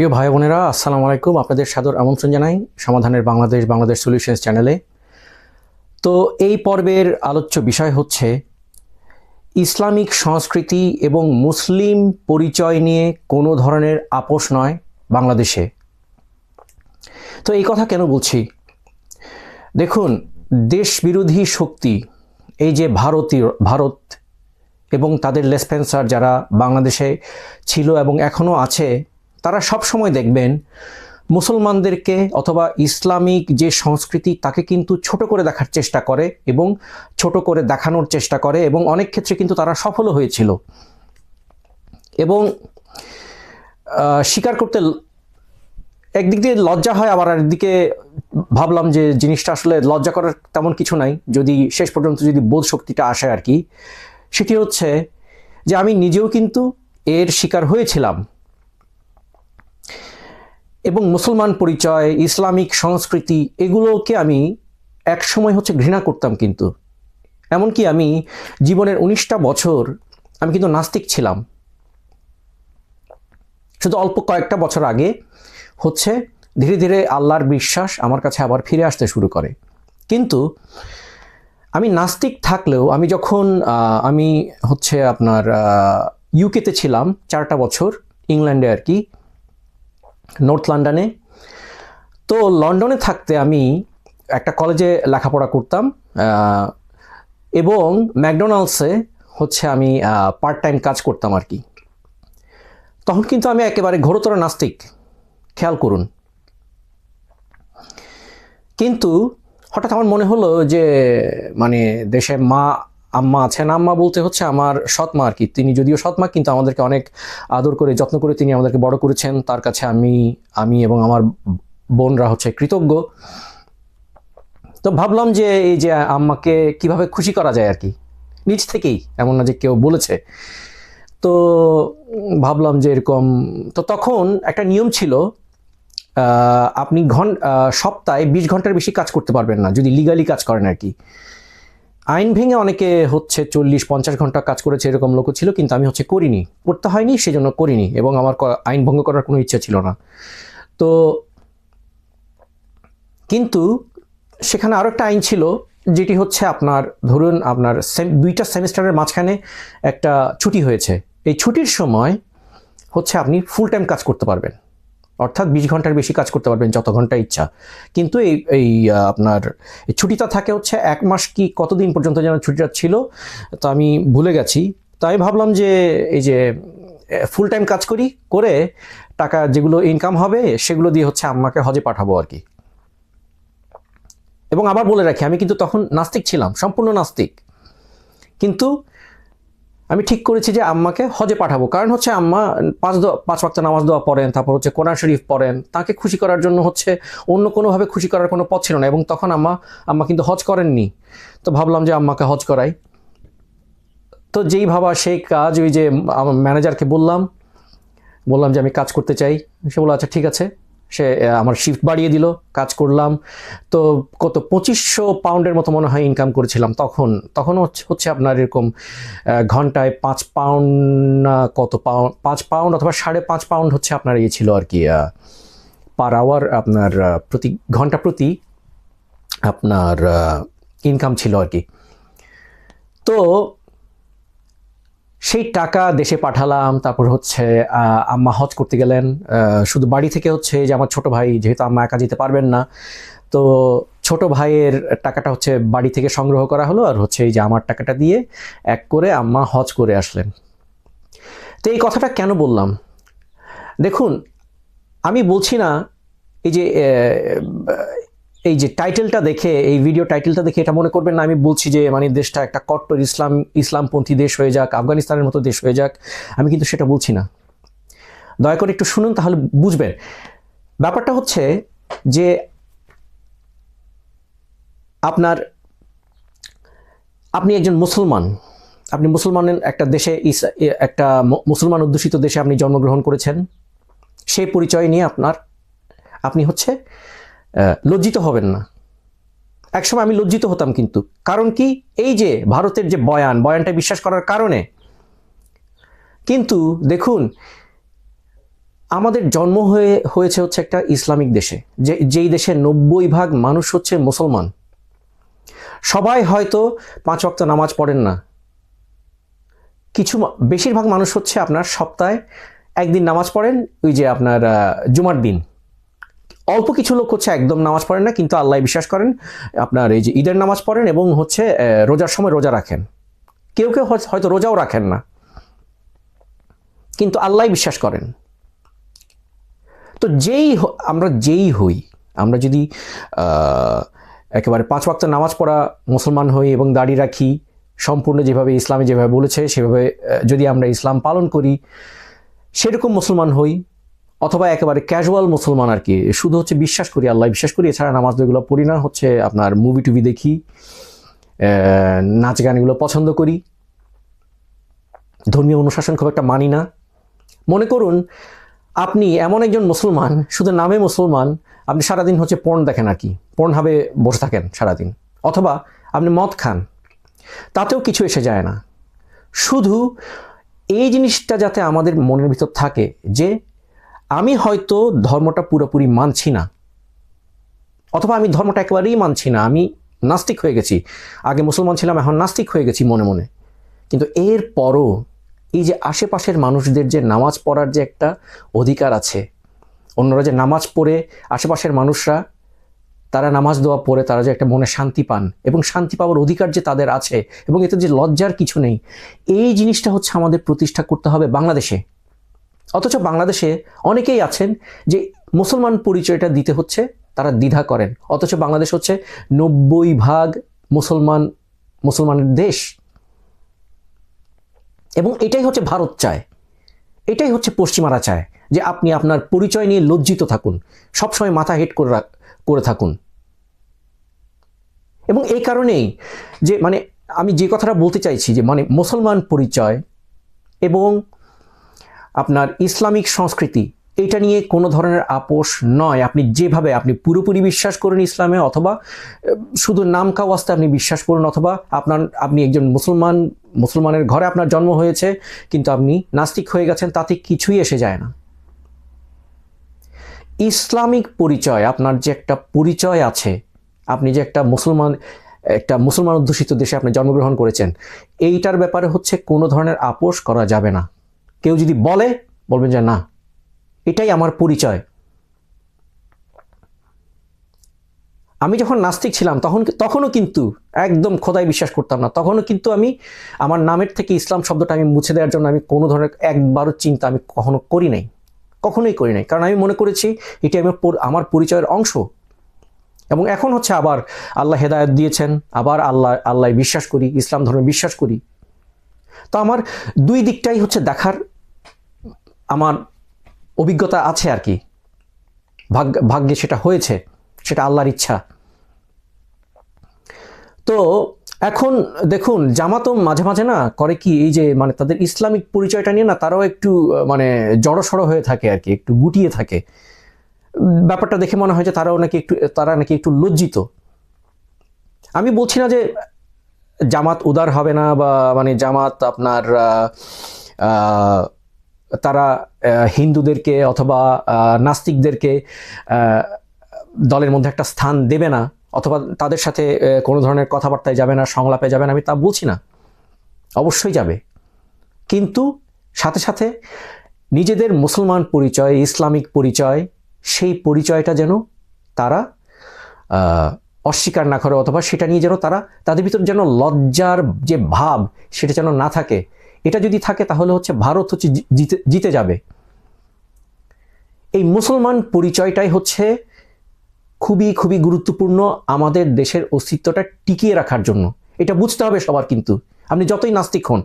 প্রিয় ভাই বোনেরা, আসসালামু আলাইকুম। আপনাদের সাদর আমন্ত্রণ জানাই সমাধানের বাংলাদেশ বাংলাদেশ সলিউশনস চ্যানেলে তো এই পর্বের আলোচ্য বিষয় হচ্ছে, ইসলামিক সংস্কৃতি এবং মুসলিম পরিচয় নিয়ে কোনো ধরনের আপোষ নয় বাংলাদেশে। তো এই কথা কেন বলছি? দেখুন দেশ বিরোধী শক্তি, এই যে ভারতীয়, ভারত এবং তাদের লেসপেন্সার যারা বাংলাদেশে ছিল এবং এখনও আছে তারা সব সময় দেখবেন মুসলমানদেরকে অথবা ইসলামিক যে সংস্কৃতি, তাকে কিন্তু ছোট করে দেখার চেষ্টা করে এবং ছোট করে দেখানোর চেষ্টা করে এবং অনেক ক্ষেত্রে কিন্তু তারা সফলও হয়েছিল। এবং স্বীকার করতে একদিক দিয়ে লজ্জা হয়, আবার একদিকে ভাবলাম যে জিনিসটা আসলে লজ্জা করার তেমন কিছু নাই। যদি শেষ পর্যন্ত যদি বোধ শক্তিটা আসে আর কি, সেটি হচ্ছে যে আমি নিজেও কিন্তু এর শিকার হয়েছিলাম। এবং মুসলমান পরিচয়, ইসলামিক সংস্কৃতি, এগুলোকে আমি এক সময় হচ্ছে ঘৃণা করতাম কিন্তু। এমনকি আমি জীবনের উনিশটা বছর আমি কিন্তু নাস্তিক ছিলাম। শুধু অল্প কয়েকটা বছর আগে হচ্ছে ধীরে ধীরে আল্লাহর বিশ্বাস আমার কাছে আবার ফিরে আসতে শুরু করে। কিন্তু আমি নাস্তিক থাকলেও আমি যখন আমি হচ্ছে আপনার ইউকেতে ছিলাম চারটা বছর, ইংল্যান্ডে আর কি নর্থ লন্ডনে তো লন্ডনে থাকতে আমি একটা কলেজে লেখাপড়া করতাম এবং ম্যাকডোনাল্ডসে হচ্ছে আমি পার্ট টাইম কাজ করতাম আর কি। তখন কিন্তু আমি একেবারে ঘোরতর নাস্তিক, খেয়াল করুন। কিন্তু হঠাৎ আমার মনে হলো যে মানে দেশে মা আম্মা আছেন। আম্মা বলতে হচ্ছে আমার সৎ মা আর কি। তিনি যদিও সৎ মা কিন্তু আমাদেরকে অনেক আদর করে, যত্ন করে তিনি আমাদেরকে বড় করেছেন। তার কাছে আমি আমি এবং আমার বোনরা হচ্ছে কৃতজ্ঞ। তো ভাবলাম যে এই যে আম্মাকে কীভাবে খুশি করা যায় আর কি। নিজ থেকেই, এমন না যে কেউ বলেছে। তো ভাবলাম যে এরকম, তো তখন একটা নিয়ম ছিল আপনি ঘন সপ্তাহে বিশ ঘণ্টার বেশি কাজ করতে পারবেন না, যদি লিগালি কাজ করেন আর কি। আইন ভেঙে অনেকে হচ্ছে চল্লিশ, পঞ্চাশ ঘণ্টা কাজ করেছে এরকম লোকও ছিল, কিন্তু আমি হচ্ছে করিনি। করতে হয়নি, সেজন্য করিনি, এবং আমার আইন ভঙ্গ করার কোনো ইচ্ছা ছিল না। তো কিন্তু সেখানে আরও একটা আইন ছিল, যেটি হচ্ছে আপনার, ধরুন আপনার দুইটা সেমিস্টারের মাঝখানে একটা ছুটি হয়েছে। এই ছুটির সময় হচ্ছে আপনি ফুল টাইম কাজ করতে পারবেন। অর্থাৎ বিশ ঘণ্টার বেশি কাজ করতে পারবেন যত ঘণ্টা ইচ্ছা। কিন্তু এই এই আপনার ছুটিটা থাকে হচ্ছে এক মাস কি কতদিন পর্যন্ত যেন ছুটিটা ছিল, তো আমি ভুলে গেছি। তো আমি ভাবলাম যে এই যে ফুল টাইম কাজ করি, করে টাকা যেগুলো ইনকাম হবে সেগুলো দিয়ে হচ্ছে আম্মাকে হজে পাঠাবো আর কি। এবং আবার বলে রাখি, আমি কিন্তু তখন নাস্তিক ছিলাম, সম্পূর্ণ নাস্তিক। কিন্তু আমি ঠিক করেছি যে আম্মাকে হজে পাঠাবো। কারণ হচ্ছে আম্মা পাঁচ দোয়া, পাঁচ ওয়াক্ত নামাজ দেওয়া পড়েন, তারপর হচ্ছে কোরআন শরীফ পড়েন। তাকে খুশি করার জন্য হচ্ছে অন্য কোনোভাবে খুশি করার কোনো পথ ছিল না এবং তখন আম্মা আম্মা কিন্তু হজ করেননি। তো ভাবলাম যে আম্মাকে হজ করাই। তো যেই ভাবা সেই কাজ, ওই যে আমার ম্যানেজারকে বললাম বললাম যে আমি কাজ করতে চাই। সে বলল আচ্ছা ঠিক আছে। সে আমার শিফট বাড়িয়ে দিল, কাজ করলাম। তো কত, পঁচিশশো পাউন্ডের মতো মনে হয় ইনকাম করেছিলাম তখন। তখন হচ্ছে আপনার এরকম ঘন্টায় পাঁচ পাউন্ড না কত পাউন্ড পাঁচ পাউন্ড অথবা সাড়ে পাঁচ পাউন্ড হচ্ছে আপনার ইয়ে ছিল আর কি পার আওয়ার আপনার প্রতি, ঘণ্টা প্রতি আপনার ইনকাম ছিল আর কি। তো সেই টাকা দেশে পাঠালাম, তারপর হচ্ছে আম্মা হজ করতে গেলেন। শুধু বাড়ি থেকে হচ্ছে যে আমার ছোট ভাই, যেহেতু আম্মা একা যেতে পারবেন না, তো ছোট ভাইয়ের টাকাটা হচ্ছে বাড়ি থেকে সংগ্রহ করা হলো আর হচ্ছে এই যে আমার টাকাটা দিয়ে এক করে আম্মা হজ করে আসলেন। তো এই কথাটা কেন বললাম? দেখুন, আমি বলছি না, এই যে এই যে টাইটেলটা দেখে, এই ভিডিও টাইটেলটা দেখে এটা মনে করবেন না, আমি বলছি যে মানে দেশটা একটা কট্টর ইসলাম, ইসলামপন্থী দেশ হয়ে যাক, আফগানিস্তানের মতো দেশ হয়ে যাক, আমি কিন্তু সেটা বলছি না। দয়া করে একটু শুনুন, তাহলে বুঝবেন। ব্যাপারটা হচ্ছে যে, আপনার, আপনি একজন মুসলমান, আপনি মুসলমানের একটা দেশে একটা মুসলমান অধ্যুষিত দেশে আপনি জন্মগ্রহণ করেছেন, সেই পরিচয় নিয়ে আপনার, আপনি হচ্ছে লজ্জিত হবেন না। একসময় আমি লজ্জিত হতাম কিন্তু। কারণ কি? এই যে ভারতের যে বয়ান বয়ানটা বিশ্বাস করার কারণে। কিন্তু দেখুন, আমাদের জন্ম হয়ে, হয়েছে হচ্ছে একটা ইসলামিক দেশে, যে, যেই দেশে নব্বই ভাগ মানুষ হচ্ছে মুসলমান। সবাই হয়তো পাঁচ ওয়াক্ত নামাজ পড়েন না। কিছু বেশিরভাগ মানুষ হচ্ছে আপনার সপ্তাহে একদিন নামাজ পড়েন, ওই যে আপনার জুমার দিন। অল্প কিছু লোক হচ্ছে একদম নামাজ পড়েন না, কিন্তু আল্লাহ বিশ্বাস করেন, আপনার এই যে ঈদের নামাজ পড়েন এবং হচ্ছে রোজার সময় রোজা রাখেন। কেউ কেউ হয়তো- রোজাও রাখেন না। কিন্তু আল্লাহ বিশ্বাস করেন। তো যেই আমরা যেই হই, আমরা যদি একেবারে পাঁচ ওয়াক্ত নামাজ পড়া মুসলমান হই এবং দাড়ি রাখি, সম্পূর্ণ যেভাবে ইসলামে যেভাবে বলেছে, সেভাবে যদি আমরা ইসলাম পালন করি, সেরকম মুসলমান হই অথবা একেবারে ক্যাজুয়াল মুসলমান আর কি। শুধু হচ্ছে বিশ্বাস করি আল্লাহ, বিশ্বাস করি। এছাড়া নামাজ এগুলো পড়ি না, হচ্ছে আপনার মুভি টুভি দেখি নাচ গান এগুলো পছন্দ করি। ধর্মীয় অনুশাসন খুব একটা মানি না। মনে করুন, আপনি এমন একজন মুসলমান, শুধু নামে মুসলমান, আপনি সারাদিন হচ্ছে পণ দেখেন আর কি। পর্ন হাবে বসে থাকেন সারাদিন। অথবা আপনি মদ খান, তাতেও কিছু এসে যায় না। শুধু এই জিনিসটা যাতে আমাদের মনের ভিতর থাকে যে আমি হয়তো ধর্মটা পুরোপুরি মানছি না। অথবা আমি ধর্মটা একেবারেই মানছি না। আমি নাস্তিক হয়ে গেছি। আগে মুসলমান ছিলাম, এখন নাস্তিক হয়ে গেছি মনে মনে। কিন্তু এর পরও এই যে আশেপাশের মানুষদের যে নামাজ পড়ার যে একটা অধিকার আছে, অন্যরা যে নামাজ পড়ে আশেপাশের মানুষরা, তারা নামাজ দেওয়া পড়ে, তারা যে একটা মনে শান্তি পান এবং শান্তি পাওয়ার অধিকার যে তাদের আছে এবং এতে যে লজ্জার কিছু নেই, এই জিনিসটা হচ্ছে আমাদের প্রতিষ্ঠা করতে হবে বাংলাদেশে। অথচ বাংলাদেশে অনেকেই আছেন যে মুসলমান পরিচয়টা দিতে হচ্ছে, তারা দ্বিধা করেন। অথচ বাংলাদেশ হচ্ছে নব্বই ভাগ মুসলমান মুসলমানের দেশ। এবং এটাই হচ্ছে ভারত চায়। এটাই হচ্ছে পশ্চিমারা চায় যে আপনি আপনার পরিচয় নিয়ে লজ্জিত থাকুন। সবসময় মাথা হেট করে করে থাকুন। এবং এই কারণেই যে মানে আমি যে কথাটা বলতে চাইছি যে মানে মুসলমান পরিচয় এবং আপনার ইসলামিক সংস্কৃতি, এটা নিয়ে কোনো ধরনের আপোষ নয়। আপনি যেভাবে আপনি পুরোপুরি বিশ্বাস করেন ইসলামে, অথবা শুধু নাম কাওয়াস্তে আপনি বিশ্বাস করুন, অথবা আপনার, আপনি একজন মুসলমান, মুসলমানের ঘরে আপনার জন্ম হয়েছে, কিন্তু আপনি নাস্তিক হয়ে গেছেন, তাতে কিছুই এসে যায় না। ইসলামিক পরিচয়, আপনার যে একটা পরিচয় আছে, আপনি যে একটা মুসলমান একটা মুসলমান অধ্যুষিত দেশে আপনি জন্মগ্রহণ করেছেন, এইটার ব্যাপারে হচ্ছে কোনো ধরনের আপোষ করা যাবে না। কেউ যদি বলে, বলবেন যে না, এটাই আমার পরিচয়। আমি যখন নাস্তিক ছিলাম, তখন, তখনও কিন্তু একদম খোদায় বিশ্বাস করতাম না। তখনও কিন্তু আমি, আমার নামের থেকে ইসলাম শব্দটা আমি মুছে দেওয়ার জন্য আমি কোনো ধরনের, একবারও চিন্তা আমি কখনো করি নাই। কখনোই করি নাই। কারণ আমি মনে করেছি, এটি আমার আমার পরিচয়ের অংশ। এবং এখন হচ্ছে আবার আল্লাহ হেদায়ত দিয়েছেন, আবার আল্লাহ আল্লাহ বিশ্বাস করি, ইসলাম ধর্মে বিশ্বাস করি। তো আমার দুই দিকটাই হচ্ছে দেখার আমার অভিজ্ঞতা আছে আর কি। ভাগ্য, ভাগ্যে সেটা হয়েছে, সেটা আল্লাহর ইচ্ছা। তো এখন দেখুন, জামাতও মাঝে মাঝে না করে কি, এই যে মানে তাদের ইসলামিক পরিচয়টা নিয়ে না তারাও একটু মানে জড়সড় হয়ে থাকে আর কি, একটু গুটিয়ে থাকে। ব্যাপারটা দেখে মনে হয় যে তারাও নাকি একটু, তারা নাকি একটু লজ্জিত। আমি বলছি না যে জামাত উদার হবে না বা মানে জামাত আপনার তারা হিন্দুদেরকে অথবা নাস্তিকদেরকে দলের মধ্যে একটা স্থান দেবে না, অথবা তাদের সাথে কোনো ধরনের কথাবার্তায় যাবে না, সংলাপে যাবে না, আমি তা বলছি না। অবশ্যই যাবে। কিন্তু সাথে সাথে নিজেদের মুসলমান পরিচয়, ইসলামিক পরিচয়, সেই পরিচয়টা যেন তারা অস্বীকার না করে, অথবা সেটা নিয়ে যেন তারা, তাদের ভিতর যেন লজ্জার যে ভাব, সেটা যেন না থাকে এটা যদি থাকে, তাহলে হচ্ছে ভারত হচ্ছে জিতে জিতে যাবে। এই মুসলমান পরিচয়টাই হচ্ছে খুবই খুবই গুরুত্বপূর্ণ আমাদের দেশের অস্তিত্বটা টিকিয়ে রাখার জন্য। এটা বুঝতে হবে সবার কিন্তু। আপনি যতই নাস্তিক হন।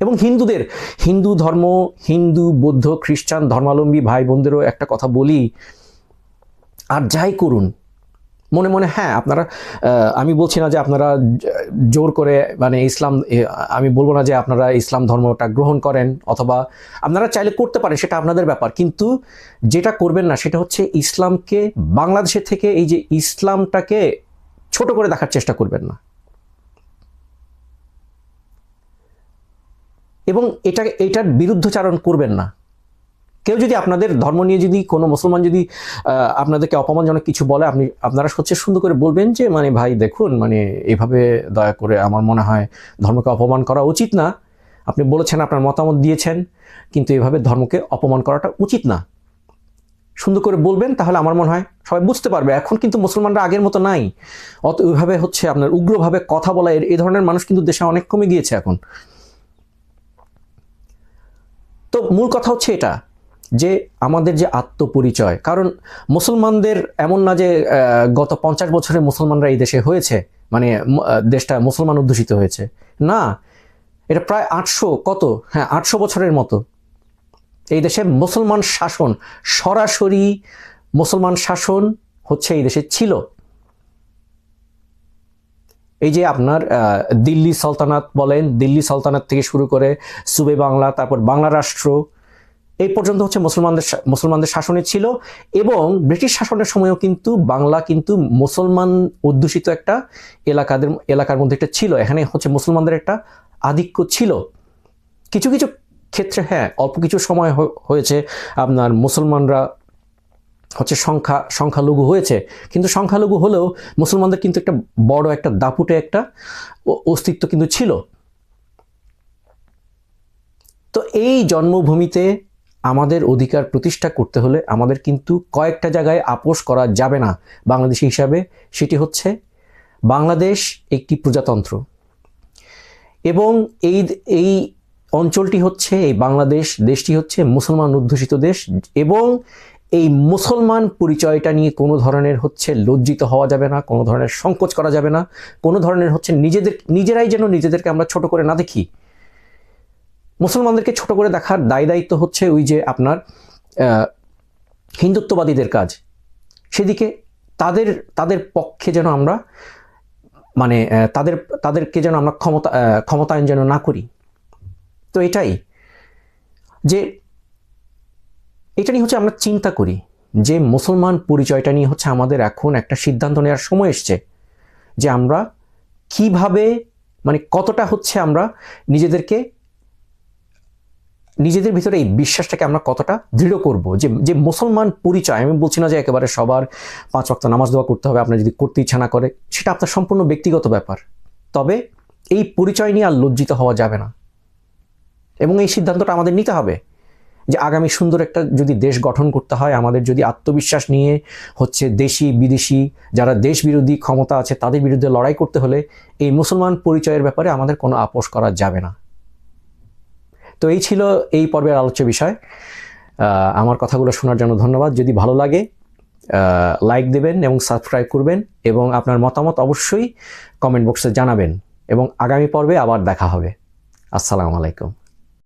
এবং হিন্দুদের, হিন্দু ধর্ম, হিন্দু, বৌদ্ধ, খ্রিস্টান, ধর্মাবলম্বী ভাই বোনদেরও একটা কথা বলি। আর যাই করুন মনে মনে হ্যাঁ আপনারা আমি বলছি না যে আপনারা জোর করে মানে ইসলাম আমি বলব না যে আপনারা ইসলাম ধর্মটা গ্রহণ করেন অথবা আপনারা চাইলে করতে পারেন, সেটা আপনাদের ব্যাপার। কিন্তু যেটা করবেন না, সেটা হচ্ছে ইসলামকে বাংলাদেশের থেকে এই যে ইসলামটাকে ছোট করে দেখার চেষ্টা করবেন না। এবং এটা, এটার বিরুদ্ধচারণ করবেন না। কেউ যদি আপনাদের ধর্ম নিয়ে যদি কোনো মুসলমান যদি আপনাদেরকে অপমানজনক কিছু বলে, আপনি, আপনারা হচ্ছে সুন্দর করে বলবেন যে মানে ভাই, দেখুন মানে এইভাবে দয়া করে আমার মনে হয় ধর্মকে অপমান করা উচিত না। আপনি বলেছেন, আপনার মতামত দিয়েছেন, কিন্তু এভাবে ধর্মকে অপমান করাটা উচিত না। সুন্দর করে বলবেন, তাহলে আমার মনে হয় সবাই বুঝতে পারবে। এখন কিন্তু মুসলমানরা আগের মতো নাই। অত ওইভাবে হচ্ছে আপনার উগ্রভাবে কথা বলা এই ধরনের মানুষ কিন্তু দেশে অনেক কমে গিয়েছে এখন। তো মূল কথা হচ্ছে এটা যে আমাদের যে আত্মপরিচয়, কারণ মুসলমানদের এমন না যে গত পঞ্চাশ বছরে মুসলমানরা এই দেশে হয়েছে মানে দেশটা মুসলমান অধ্যুষিত হয়েছে। না, এটা প্রায় আটশো কত? হ্যাঁ আটশো বছরের মতো। এই দেশে মুসলমান শাসন, সরাসরি মুসলমান শাসন হচ্ছে এই দেশে ছিল। এই যে আপনার দিল্লি সালতানাত বলেন, দিল্লি সালতানাত থেকে শুরু করে সুবে বাংলা, তারপর বাংলা রাষ্ট্র এই পর্যন্ত হচ্ছে মুসলমানদের মুসলমানদের শাসনে ছিল এবং ব্রিটিশ শাসনের সময়ও কিন্তু বাংলা কিন্তু মুসলমান অধ্যুষিত একটা এলাকাদের, এলাকার মধ্যে একটা ছিল। এখানে হচ্ছে মুসলমানদের একটা আধিক্য ছিল। কিছু কিছু ক্ষেত্রে হ্যাঁ অল্প কিছু সময় হয়েছে আপনার মুসলমানরা হচ্ছে সংখ্যা, সংখ্যালঘু হয়েছে। কিন্তু সংখ্যালঘু হলেও মুসলমানদের কিন্তু একটা বড় একটা দাপুটে একটা অস্তিত্ব কিন্তু ছিল। তো এই জন্মভূমিতে আমাদের অধিকার প্রতিষ্ঠা করতে হলে আমাদের কিন্তু কয়েকটা জায়গায় আপোষ করা যাবে না বাংলাদেশি হিসাবে, সেটি হচ্ছে বাংলাদেশ একটি প্রজাতন্ত্র। এবং এই এই অঞ্চলটি হচ্ছে, এই বাংলাদেশ দেশটি হচ্ছে মুসলমান অধ্যুষিত দেশ এবং এই মুসলমান পরিচয়টা নিয়ে কোনো ধরনের হচ্ছে লজ্জিত হওয়া যাবে না, কোনো ধরনের সংকোচ করা যাবে না, কোনো ধরনের হচ্ছে নিজেদের, নিজেরাই যেন নিজেদেরকে আমরা ছোট করে না দেখি। মুসলমানদেরকে ছোট করে দেখার দায় দায়িত্ব হচ্ছে ওই যে আপনার হিন্দুত্ববাদীদের কাজ। সেদিকে তাদের তাদের পক্ষে যেন আমরা মানে তাদের, তাদেরকে যেন আমরা ক্ষমতা ক্ষমতায়ন যেন না করি। তো এটাই যে, এটা নিয়ে হচ্ছে আমরা চিন্তা করি যে মুসলমান পরিচয়টা নিয়ে হচ্ছে আমাদের এখন একটা সিদ্ধান্ত নেওয়ার সময় এসছে যে আমরা কীভাবে মানে কতটা হচ্ছে আমরা নিজেদেরকে নিজেদের ভিতরে এই বিশ্বাসটাকে আমরা কতটা দৃঢ় করব? যে যে মুসলমান পরিচয়, আমি বলছি না যে একেবারে সবার পাঁচ ওয়াক্ত নামাজ দোয়া করতে হবে আপনার যদি করতে ইচ্ছা না করে, সেটা আপনার সম্পূর্ণ ব্যক্তিগত ব্যাপার। তবে এই পরিচয় নিয়ে আর লজ্জিত হওয়া যাবে না। এবং এই সিদ্ধান্তটা আমাদের নিতে হবে যে আগামী সুন্দর একটা যদি দেশ গঠন করতে হয়, আমাদের যদি আত্মবিশ্বাস নিয়ে হচ্ছে দেশি, বিদেশি যারা দেশ বিরোধী ক্ষমতা আছে, তাদের বিরুদ্ধে লড়াই করতে হলে এই মুসলমান পরিচয়ের ব্যাপারে আমাদের কোনো আপোষ করা যাবে না। তো এই ছিল এই পর্বের আলোচ্য বিষয়। আমার কথাগুলো শোনার জন্য ধন্যবাদ। যদি ভালো লাগে লাইক দেবেন এবং সাবস্ক্রাইব করবেন এবং আপনার মতামত অবশ্যই কমেন্ট বক্সে জানাবেন এবং আগামী পর্বে আবার দেখা হবে। আসসালামু আলাইকুম।